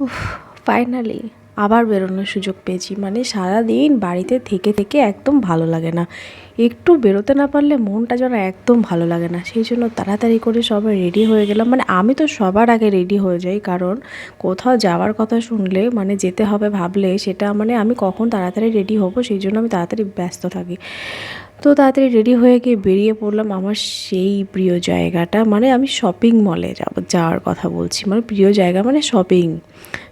উফ ফাইনালি আবার বেরোনোর সুযোগ পেয়েছি। মানে সারাদিন বাড়িতে থেকে থেকে একদম ভালো লাগে না। একটু বেরোতে না পারলে মনটা যেন একদম ভালো লাগে না। সেই জন্য তাড়াতাড়ি করে সবাই রেডি হয়ে গেলাম। মানে আমি তো সবার আগে রেডি হয়ে যাই। কারণ কোথাও যাওয়ার কথা শুনলে মানে যেতে হবে ভাবলে, সেটা মানে আমি কখন তাড়াতাড়ি রেডি হব, সেই জন্য আমি তাড়াতাড়ি ব্যস্ত থাকি। তো তাড়াতাড়ি রেডি হয়ে গিয়ে বেরিয়ে পড়লাম আমার সেই প্রিয় জায়গাটা। মানে আমি শপিং মলে যাব, যাওয়ার কথা বলছি। মানে প্রিয় জায়গা মানে শপিং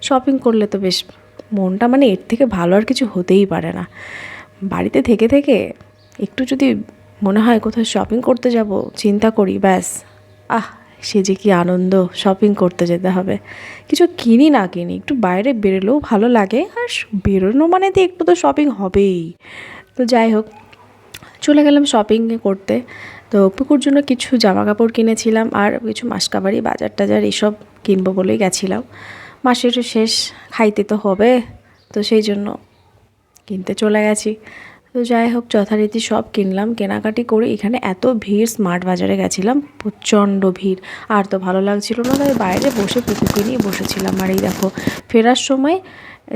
শপিং করলে তো বেশ মনটা মানে এর থেকে ভালো আর কিছু হতেই পারে না। বাড়িতে থেকে থেকে একটু যদি মনে হয় কোথাও শপিং করতে যাব, চিন্তা করি, ব্যাস। আহ, সে যে কি আনন্দ শপিং করতে যেতে হবে। কিছু কিনি না কিনি, একটু বাইরে বেরোলেও ভালো লাগে। আর বেরোনো মানে তো একটু তো শপিং হবেই। তো যাই হোক চলে গেলাম শপিং করতে। তো পুকুর জন্য কিছু জামা কাপড় কিনেছিলাম আর কিছু মাসকাবারি বাজার টাজার এইসব কিনবো বলেই গেছিলাম। মাসের শেষ, খাইতে তো হবে, তো সেই জন্য কিনতে চলে গেছি। তো যাই হোক, যথারীতি সব কিনলাম। কেনাকাটি করে এখানে এত ভিড় স্মার্ট বাজারে গেছিলাম, প্রচণ্ড ভিড়। আর তো ভালো লাগছিল না, তাই বাইরে বসে পুকুকে নিয়ে বসেছিলাম। আর এই দেখো, ফেরার সময়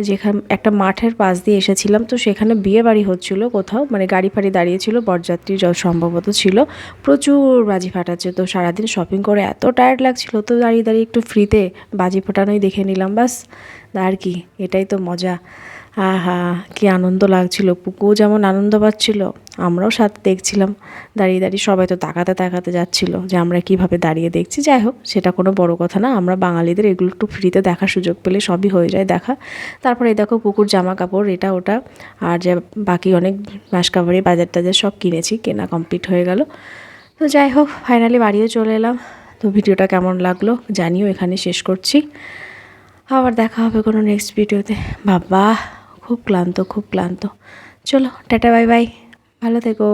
যেখানে, একটা মাঠের পাশ দিয়ে এসেছিলাম। তো সেখানে বিয়ে বাড়ি হচ্ছিল কোথাও মানে গাড়ি ফাড়ি দাঁড়িয়েছিল, বরযাত্রী যত সম্ভবত ছিল। প্রচুর বাজি ফাটাচ্ছে, তো সারাদিন শপিং করে এত টায়ার্ড লাগছিল, তো দাঁড়িয়ে দাঁড়িয়ে একটু ফ্রিতে বাজি ফাটানোই দেখে নিলাম, বাস। আর কি, এটাই তো মজা। আহা, কি আনন্দ লাগছিল। পুকুও যেমন আনন্দ পাচ্ছিল, আমরাও সাথে দেখছিলাম। দাঁড়িয়ে দাঁড়িয়ে সবাই তো তাকাতে তাকাতে যাচ্ছিল যে আমরা কীভাবে দাঁড়িয়ে দেখছি। যাই হোক, সেটা কোনো বড় কথা না। আমরা বাঙালিদের এগুলো একটু ফ্রিতে দেখার সুযোগ পেলে সবই হয়ে যায় দেখা। তারপরে দেখো পুকুর জামা কাপড় এটা, ওটা, আর যে বাকি অনেক মাসকাবারি বাজার টাজার সব কিনেছি, কেনা কমপ্লিট হয়ে গেল। তো যাই হোক ফাইনালি বাড়িও চলে এলাম। তো ভিডিওটা কেমন লাগল জানিও, এখানে শেষ করছি। আবার দেখা হবে কোনো নেক্সট ভিডিওতে বাবা! খুব ক্লান্ত খুব ক্লান্ত। চলো টাটা বাই বাই। ভালো থেকো।